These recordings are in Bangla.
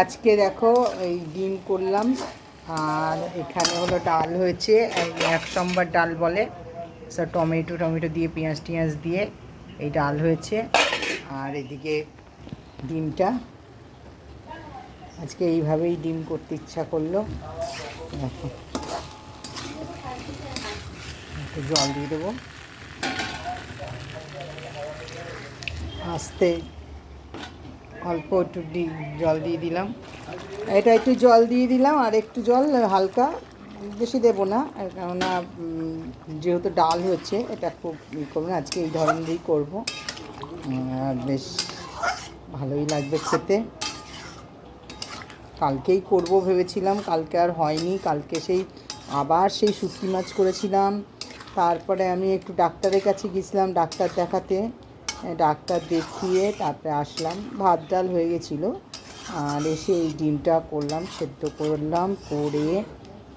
আজকে দেখো, এই ডিম করলাম, আর এখানে হলো ডাল হয়েছে এক সম্বার ডাল বলে, সব টমেটো টমেটো দিয়ে, পেঁয়াজ টিয়াজ দিয়ে এই ডাল হয়েছে, আর এদিকে ডিমটা, আজকে এইভাবেই ডিম করতে ইচ্ছা করল। দেখো, একটু জল দিয়ে দেবো। আস্তে অল্প একটু জল দিয়ে দিলাম। এটা একটু জল দিয়ে দিলাম আর একটু জল হালকা, বেশি দেবো না কেননা যেহেতু ডাল হচ্ছে, এটা খুব ই করব না, আজকে এই ধরনেরই করব। আর বেশ ভালোই লাগবে খেতে। কালকেই করব ভেবেছিলাম, কালকে আর হয়নি, কালকে সেই আবার সেই শুটকি মাছ করেছিলাম। তারপরে আমি একটু ডাক্তারের কাছে গেছিলাম ডাক্তার দেখাতে। ডাক্তার দেখিয়ে তারপরে আসলাম। ভাত ডাল হয়ে গেছিল। আর এসে এই ডিমটা করলাম, সেদ্ধ করলাম, করে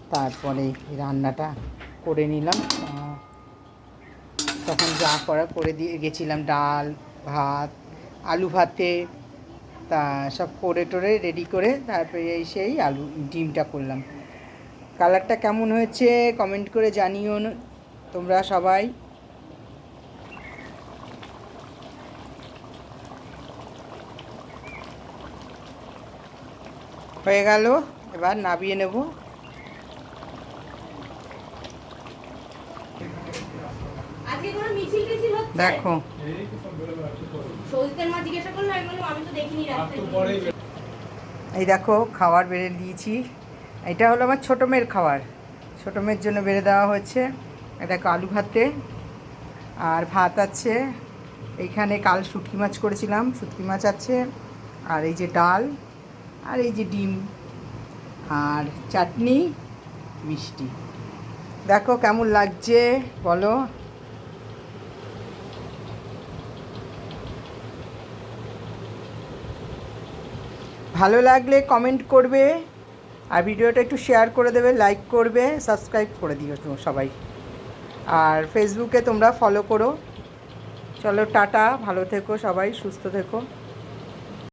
তারপরে রান্নাটা করে নিলাম। তখন যা করা করে দিয়ে গেছিলাম, ডাল, ভাত, আলু ভাতে, তা সব করে টোরে রেডি করে তারপরে এই সেই আলু, ডিমটা করলাম। কালারটা কেমন হয়েছে কমেন্ট করে জানিও তোমরা সবাই। হয়ে গেল। এবার নাবিয়ে নেব। হচ্ছে? দেখো। এই দেখো খাবার বেড়ে দিয়েছি। এটা হলো আমার ছোটো মেয়ের খাবার। ছোটো মেয়ের জন্য বেড়ে দেওয়া হয়েছে। এটা আলু ভাতে আর ভাত আছে। এইখানে কাল শুটকি মাছ করেছিলাম। শুটকি মাছ আছে। আর এই যে ডাল। আর এই যে ডিম আর চাটনি মিষ্টি। দেখো কেমন লাগছে, বলো। ভালো লাগলে কমেন্ট করবে আর ভিডিওটা একটু শেয়ার করে দেবে লাইক করবে সাবস্ক্রাইব করে দিও তো সবাই। আর ফেসবুকে তোমরা ফলো করো। চলো, টাটা, ভালো থেকো সবাই, সুস্থ থেকো।